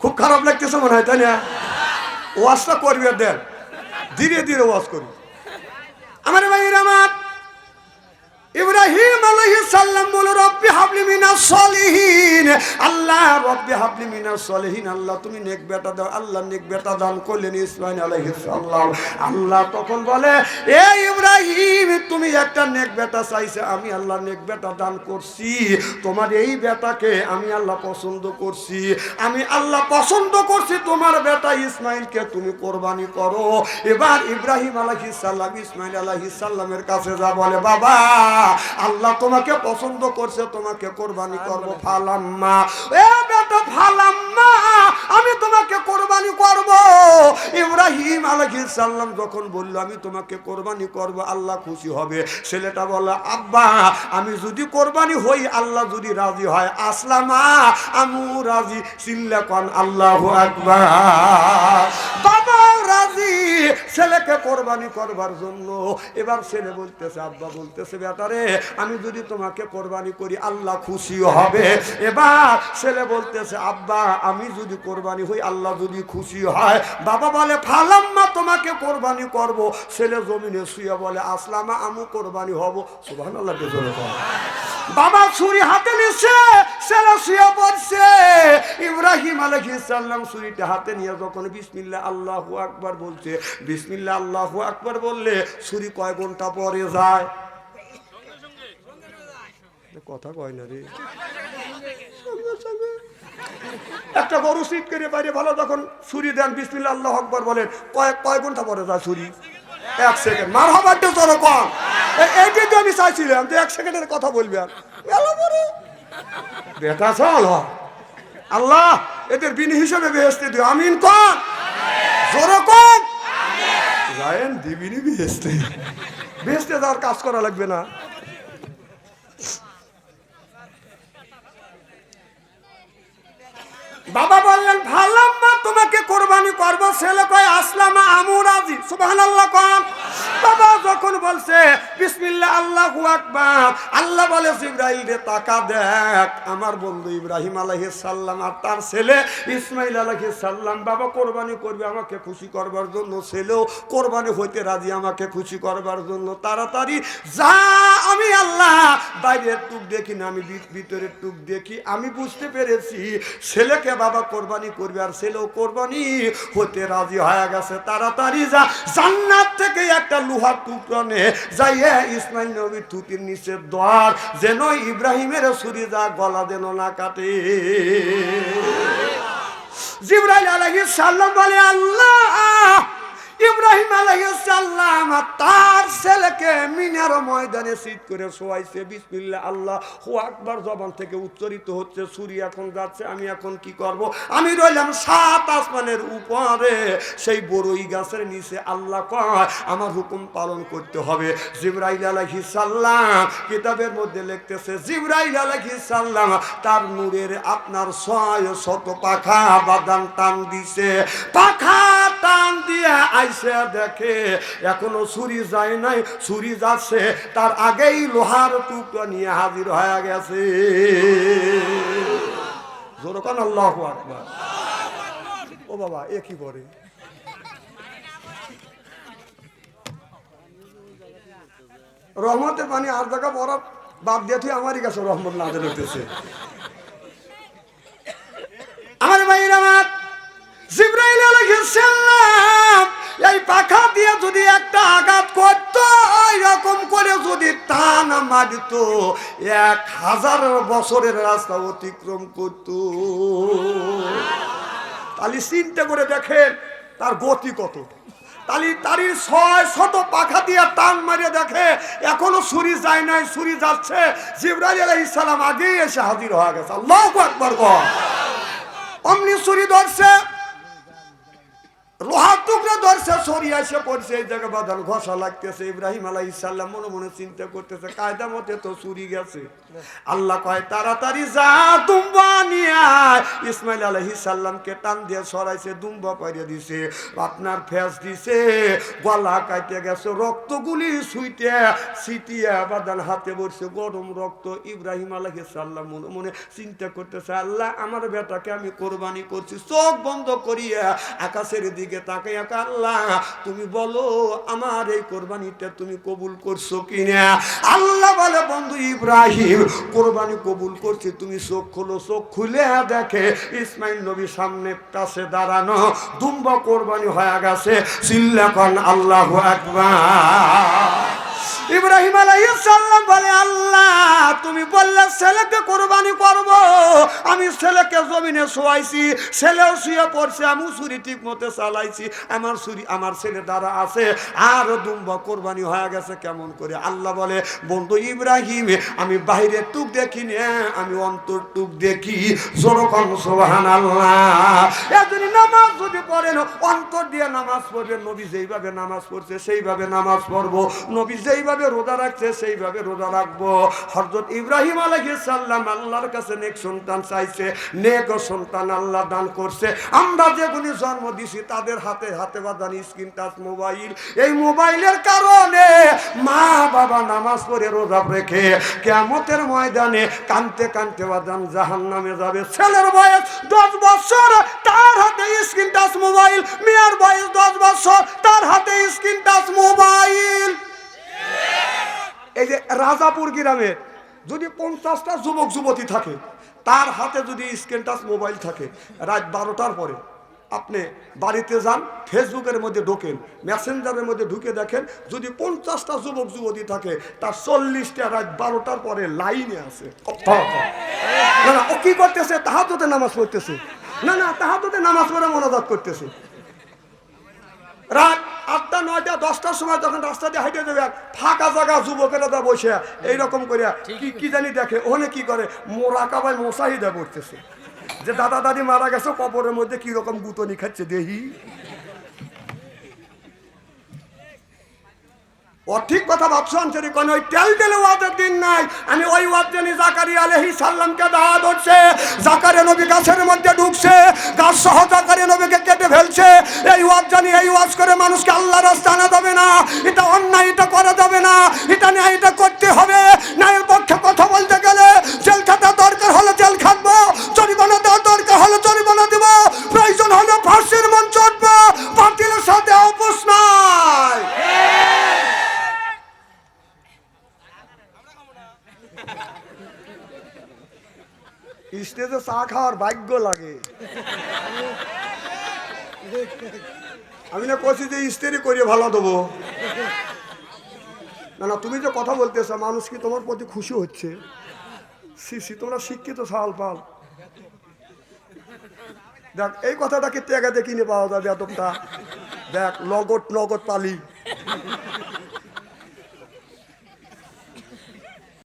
খুব খারাপ লাগতেছে মনে হয়, তাই না? ওয়াজটা করবি আর ধীরে ধীরে ওয়াজ করবি আমার ভাইয়ের আমার ইব্রাহিম আলাইহিস সালাম বলে, রব্বি হাবলি মিনাস সলিহিন। আল্লাহ, রব্বি হাবলি মিনাস সলিহিন। আল্লাহ, তুমি নেক বেটা দাও। আল্লাহ, নেক বেটা দান করলেন ইসমাইল আলাইহিস সালাম। আল্লাহ তখন বলে, এ ইব্রাহিম, তুমি একটা নেক বেটা চাইছে। আমি আল্লাহ নেক বেটা দান করছি। তোমার এই বেটাকে আমি আল্লাহ পছন্দ করছি। আমি আল্লাহ পছন্দ করছি, তোমার বেটা ইসমাইলকে তুমি কোরবানি করো। এবার ইব্রাহিম আলাইহিস সালাম ইসমাইল আলাইহিস সালামের কাছে যা বলে, বাবা আল্লাহ তোমাকে পছন্দ করছে তোমাকে কোরবানি করব ফালাম্মা। এ বেটা ফালাম্মা আমি তোমাকে কোরবানি করব। ইব্রাহিম আলাইহিস সালাম যখন বলল আমি তোমাকে কোরবানি করব আল্লাহ খুশি হবে। ছেলেটা বলে আব্বা আমি যদি কোরবানি হই আল্লাহ যদি রাজি হয়। আসলামা আমু রাজি। চিল্লা কন আল্লাহু আকবার। ছেলেকে কোরবানি করবার জন্য। এবার ছেলে বলতেছে, আব্বা বলতেছে, বেটারে, আমি যদি তোমাকে কোরবানি করি, আল্লাহ খুশি হবে। এবার ছেলে বলতেছে, আব্বা, আমি যদি কোরবানি হই, আল্লাহ যদি খুশি হয়। বাবা বলে, ফালাম্মা, তোমাকে কোরবানি করব। ছেলে জমিনে শুয়ে বলে, আসলামা, আমু কোরবানি হব। সুবহানাল্লাহ জোরে কর। বাবা ছুরি হাতে নিচ্ছে ছেলে শুয়ে পড়ছে ইব্রাহিম আলাইহিস সালাম ছুরিটা হাতে নিয়ে যখন বিসমিল্লা আল্লাহু আকবার বলছে বিসমিল্লা আল্লাহু আকবার বললে ছুরি কয় ঘণ্টা পরে যায়? কথা কয় না রে। একটা গরু সিট করে বাইরে ভালো যখন ছুরি দেন বিসমিল্লা আল্লাহ আকবার বলেন কয়েক কয় ঘণ্টা পরে যায় ছুরি? এক সেকেন্ড। মার হবার তোর কম এইটাই তো আমি চাইছিলাম যে এক সেকেন্ডের কথা বলবি আর। বেটা চল আল্লাহ এদের বিনি হিসেবে বেহেস্তে দিও। আমিন কন জোরে কন রায়ন দিবিনি বেহেস্তে বেহেস্তে যাওয়ার কাজ করা লাগবে না। বাবা বললেন ভালাম্মা তোমাকে কোরবানি করব। ছেলে কয় আসলামা আমু রাজি সুবহানাল্লাহ কম বাবা যখন বলছে, বিসমিল্লাহ, আল্লাহু আকবার। আল্লাহ বলে ইব্রাহিম রে, তাকা দেখ, আমার বন্ধু ইব্রাহিম আলাইহিস সালাম আর তার ছেলে ইসমাইল আলাইহিস সালাম, বাবা কোরবানি করবে, আমাকে খুশি করবার জন্য ছেলেও কোরবানি হইতে রাজি, আমাকে খুশি করবার জন্য। তাড়াতাড়ি যা, আমি আল্লাহ, বাইরের টুক দেখি না, আমি ভিতরের টুক দেখি, আমি বুঝতে পেরেছি, ছেলেকে বাবা কোরবানি করবে আর ছেলেও কোরবানি হতে রাজি হয়ে গেছে। তাড়াতাড়ি যা, জান্নাত থেকে একটা লোহার টুকরো নে যাইয়া ইসমাইল নবীর থুতির নিচে দ্বার, যেন ইব্রাহিমের ছুরি যা গলা যেন না কাটে। জিব্রাইল আলাইহিস সালাম বলে, আল্লাহ, ইব্রাহিম আলাইহিস সালাম তার ছেলেকে মিনার ময়দানে করে শোয়াইছে, বিসমিল্লাহ, আল্লাহ জবান থেকে হচ্ছে এখন যাচ্ছে, আমি এখন কি করব? আমি রইলাম সাত আসমানের উপরে, সেই গাছের নিচে আল্লাহ কয়, আমার হুকুম পালন করতে হবে। জিব্রাইল আলাইহিস সালাম কিতাবের মধ্যে লিখতেছে, জিব্রাইল আলাইহিস সাল্লাম তার নূরের আপনার ছয় শত পাখা বাদাম টান দিছে। পাখা টান দিয়ে আইসে দেখে, এখনও ছুরি যায় নাই, ছুরি যাচ্ছে, তার আগেই লোহার টুকরা নিয়ে হাজির হয়ে গেছে। জোরকান আল্লাহ ও বাবা, এ কি করে? রহমতের পানি আর জায়গা বড় বাদ দিয়ে আমারই কাছে রহমত না হইতেছে আমার ভাইয়ের আমার জিব্রাইল এই পাখা দিয়ে যদি একটা আঘাত করত এরকম করে যদি টান মারিত, এক হাজার বছরের রাস্তা অতিক্রম করত। তাহলে চিন্তা করে দেখেন, তার গতি কত। তালি তারি ছয় শত পাখা দিয়ে টান মারিয়ে দেখে, এখনও ছুরি যায় নাই, ছুরি যাচ্ছে। জিব্রাইল আলাইহিস সালাম আগেই এসে হাজির হয়ে গেছে। আল্লাহু আকবার কর অমনি ছুরি ধরছে লোহার টুকরো ধরছে সরিয়ে এসে পড়ছে এই জায়গা বাদল ঘষা লাগতেছে। ইব্রাহিম আলাই ইসাল্লাম মনে মনে চিন্তা করতেছে কায়দা মতে তো সুরি গেছে। আল্লাহ কয় তাড়াতাড়ি যা তুম্বা। নিয়ে ইসমাইল আলহি সাল্লামকে টান দিয়ে সরাইছে, দুম্বা পাইরে দিছে, আপনার ফেস দিছে, গলা কাটে গেছে, রক্তগুলি সুইটে সিটিয়া বাদান হাতে বসছে, গরম রক্ত। ইব্রাহিম আলহি সাল্লাম মনে চিন্তা করতেছে, আল্লাহ, আমার বেটাকে আমি কোরবানি করছি, চোখ বন্ধ করিয়া আকাশের দিকে তাকে একা আল্লাহ, তুমি বলো, আমার এই কোরবানিটা তুমি কবুল করছ কিনা? আল্লাহ বলে, বন্ধু ইব্রাহিম, কোরবানি কবুল করছি, তুমি চোখ খোলো, চোখ খুলে দেখে ইসমাইল নবী সামনে কাছে দাঁড়ানো দুম্ব কোরবানি হয়ে গেছে। সিল্লাকন আল্লাহ আকবার। ইব্রাহিম আলাইসাল্লাম বলে, আল্লাহ তুমি বললে, ছেলেকে কোরবানি করব। আমি ছেলেকে জমিনে শোয়াইছি, ছেলেও শুয়ে পড়ছে, আমি ছুরি ঠিক মতো চালাইছি, আমার ছুরি, আমার ছেলে দ্বারা আছে, আর দুম্ব কোরবানি হয়ে গেছে কেমন করে? আল্লাহ বলে, বন্ধু ইব্রাহিম, আমি বাইরে টুক দেখি না, আমি অন্তর টুক দেখি। জোরকম সোহান আল্লাহ নামাজ যদি পড়েন, অন্তর দিয়ে নামাজ পড়বেন, নবী যেইভাবে নামাজ পড়ছে, সেইভাবে নামাজ পড়ব, নবী যেইভাবে রোজা রাখছে, সেইভাবে রোজা রাখব। হরজত ইব্রাহিম আলাইহিস সাল্লাম আল্লাহর কাছে নেক সন্তান চাইছে, নেক সন্তান আল্লাহ দান করছে। আমরা যেগুলি জন্ম দিছি তাদের হাতে হাতে বাদান স্ক্রিন টাচ মোবাইল এই মোবাইলের কারণে মা বাবা নামাজ পড়ে রোজা রেখে কেমতের ময়দানে কানতে কানতে বাদান জাহান নামে যাবে। ছেলের বয়স দশ বছর, তার হাতে স্ক্রিন টাচ মোবাইল মেয়ের বয়স দশ বছর, তার হাতে স্ক্রিন টাচ মোবাইল এই যে রাজাপুর গ্রামে যদি পঞ্চাশটা যুবক যুবতী থাকে, তার হাতে যদি স্ক্রিন টাচ মোবাইল থাকে, রাত বারোটার পরে আপনি বাড়িতে যান, ফেসবুকের মধ্যে ঢোকেন মেসেঞ্জারের মধ্যে ঢুকে দেখেন, যদি পঞ্চাশটা যুবক যুবতী থাকে, তার চল্লিশটা রাত বারোটার পরে লাইনে আছে। না না, ও কি করতেছে? তাহাতে নামাজ পড়তেছে। না না তাহাতে নামাজ পড়ে মনোজাত করতেছে। রাত আটটা নয়টা দশটার সময় যখন রাস্তা দিয়ে হাইটে দেবে ফাঁকা জায়গা যুবকেরা দা বসে এইরকম করিয়া কি কি জানি দেখে ওখানে কি করে? মোরা কাবায় মশাহিদা পড়তেছে। যে দাদা দাদি মারা গেছে কপরের মধ্যে কি রকম গুতনি খাচ্ছে দেহি। ঠিক কথা ভাবছ আনসারি কোন ওই তেল তেলে ওয়াদের দিন নাই। আমি ওই ওয়াদ জানি জাকারি আলহি সাল্লামকে দাওয়া ধরছে। জাকারে নবী গাছের মধ্যে ঢুকছে গাছ সহ জাকারি নবীকে কেটে ফেলছে। এই ওয়াদ জানি, এই ওয়াজ করে মানুষকে আল্লাহ রাস্তা আনা যাবে না। এটা অন্যায়, এটা করা যাবে না। এটা নিয়ে এটা করতে হবে। স্টেজে চা খাওয়ার ভাগ্য লাগে। আমি না কছি যে স্ত্রি করিয়ে ভালো দেবো। না না, তুমি যে কথা বলতেছো, মানুষ কি তোমার প্রতি খুশি হচ্ছে? সি তোমরা শিক্ষিত সাল পাল। দেখ, এই কথাটাকে টেকা দিয়ে কিনে পাওয়া যাবে এতটা। দেখ, নগদ নগদ পালি।